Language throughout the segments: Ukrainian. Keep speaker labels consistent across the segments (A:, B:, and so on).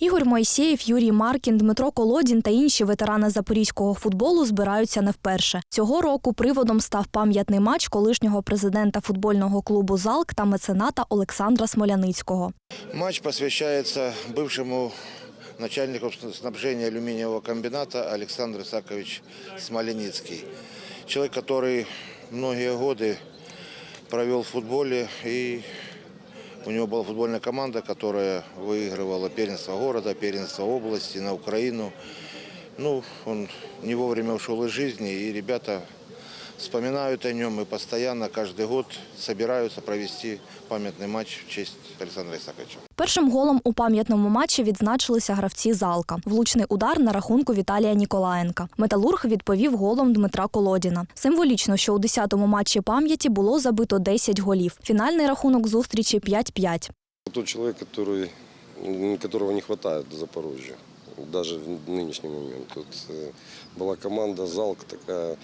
A: Ігор Мойсєєв, Юрій Маркін, Дмитро Колодін та інші ветерани запорізького футболу збираються не вперше. Цього року приводом став пам'ятний матч колишнього президента футбольного клубу Залк та мецената Олександра Смоляницького.
B: Матч посвящается бывшему начальнику снабжения алюминиевого комбината Александр Исакович Смоленицкий. Человек, который многие годы провел в футболе и у него была футбольная команда, которая выигрывала первенство города, первенство области на Украину. Ну, он не вовремя ушел из жизни, и ребята вспоминают о нем и постоянно, каждый год собираются провести памятный матч в честь Александра Исаковича.
A: Першим голом у пам'ятному матчі відзначилися гравці Залка. Влучний удар на рахунку Віталія Ніколаєнка. Металург відповів голом Дмитра Колодіна. Символічно, що у 10-му матчі пам'яті було забито 10 голів. Фінальний рахунок зустрічі 5-5.
C: Тот человек, который, м, которого не хватает в Запорожье, даже в нынешний момент. Тут э, была команда «Залк» такая,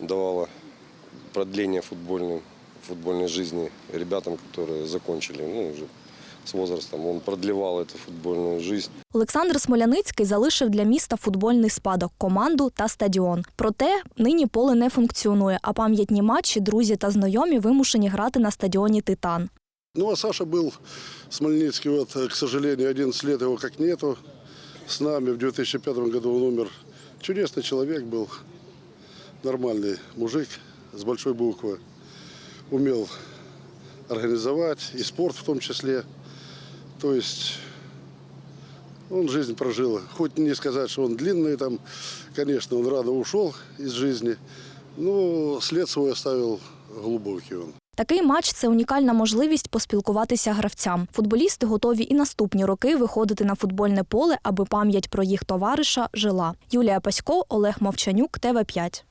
C: давала продление футбольной, футбольной жизни ребятам, которые закончили, ну, уже с возрастом. Он продлевал эту футбольную жизнь.
A: Олександр Смоляницький залишив для міста футбольний спадок, команду та стадіон. Проте нині поле не функціонує, а пам'ятні матчі друзі та знайомі вимушені грати на стадіоні Титан.
D: Ну, а Саша был Смольницкий, вот, э, к сожалению, 11 лет его как нету. С нами в 2005 году он умер. Чудесный человек был, нормальный мужик с большой буквы. Умел организовать, и спорт в том числе. То есть он жизнь прожил. Хоть не сказать, что он длинный, там, конечно, он рано ушел из жизни, но след свой оставил глубокий он.
A: Такий матч це унікальна можливість поспілкуватися гравцям. Футболісти готові і наступні роки виходити на футбольне поле, аби пам'ять про їх товариша жила. Юлія Пасько, Олег Мовчанюк, ТВ 5